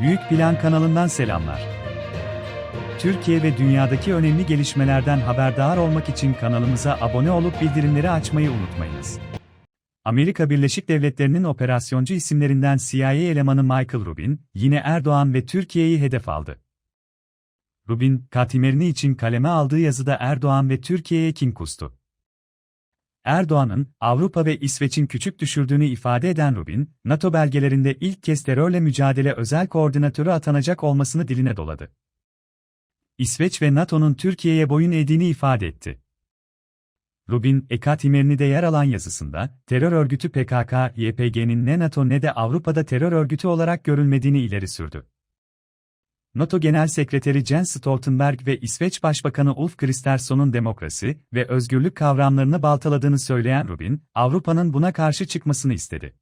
Büyük Plan kanalından selamlar. Türkiye ve dünyadaki önemli gelişmelerden haberdar olmak için kanalımıza abone olup bildirimleri açmayı unutmayınız. Amerika Birleşik Devletleri'nin operasyoncu isimlerinden CIA elemanı Michael Rubin, yine Erdoğan ve Türkiye'yi hedef aldı. Rubin, katimerini için kaleme aldığı yazıda Erdoğan ve Türkiye'ye kin kustu. Erdoğan'ın, Avrupa ve İsveç'in küçük düşürdüğünü ifade eden Rubin, NATO belgelerinde ilk kez terörle mücadele özel koordinatörü atanacak olmasını diline doladı. İsveç ve NATO'nun Türkiye'ye boyun eğdiğini ifade etti. Rubin, Ekatimerni'de yer alan yazısında, terör örgütü PKK, YPG'nin ne NATO ne de Avrupa'da terör örgütü olarak görülmediğini ileri sürdü. NATO Genel Sekreteri Jens Stoltenberg ve İsveç Başbakanı Ulf Kristersson'un demokrasi ve özgürlük kavramlarını baltaladığını söyleyen Rubin, Avrupa'nın buna karşı çıkmasını istedi.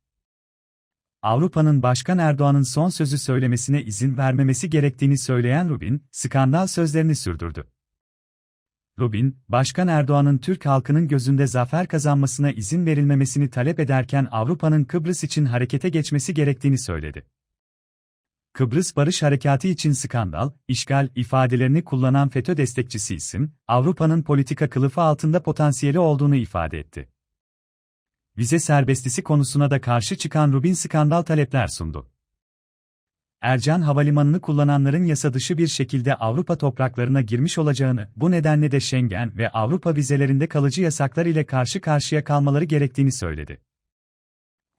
Avrupa'nın Başkan Erdoğan'ın son sözü söylemesine izin vermemesi gerektiğini söyleyen Rubin, skandal sözlerini sürdürdü. Rubin, Başkan Erdoğan'ın Türk halkının gözünde zafer kazanmasına izin verilmemesini talep ederken Avrupa'nın Kıbrıs için harekete geçmesi gerektiğini söyledi. Kıbrıs Barış Harekatı için skandal, işgal ifadelerini kullanan FETÖ destekçisi isim, Avrupa'nın politika kılıfı altında potansiyeli olduğunu ifade etti. Vize serbestisi konusuna da karşı çıkan Rubin skandal talepler sundu. Ercan Havalimanı'nı kullananların yasa dışı bir şekilde Avrupa topraklarına girmiş olacağını, bu nedenle de Schengen ve Avrupa vizelerinde kalıcı yasaklar ile karşı karşıya kalmaları gerektiğini söyledi.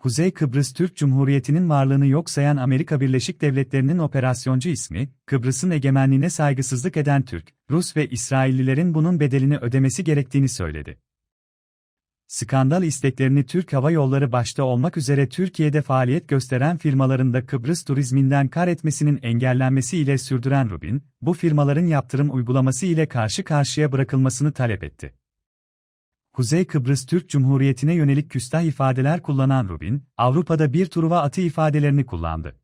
Kuzey Kıbrıs Türk Cumhuriyeti'nin varlığını yok sayan Amerika Birleşik Devletleri'nin operasyoncu ismi, Kıbrıs'ın egemenliğine saygısızlık eden Türk, Rus ve İsraillilerin bunun bedelini ödemesi gerektiğini söyledi. Skandal isteklerini Türk Hava Yolları başta olmak üzere Türkiye'de faaliyet gösteren firmalarında Kıbrıs turizminden kar etmesinin engellenmesi ile sürdüren Rubin, bu firmaların yaptırım uygulaması ile karşı karşıya bırakılmasını talep etti. Kuzey Kıbrıs Türk Cumhuriyeti'ne yönelik küstah ifadeler kullanan Rubin, Avrupa'da bir Truva atı ifadelerini kullandı.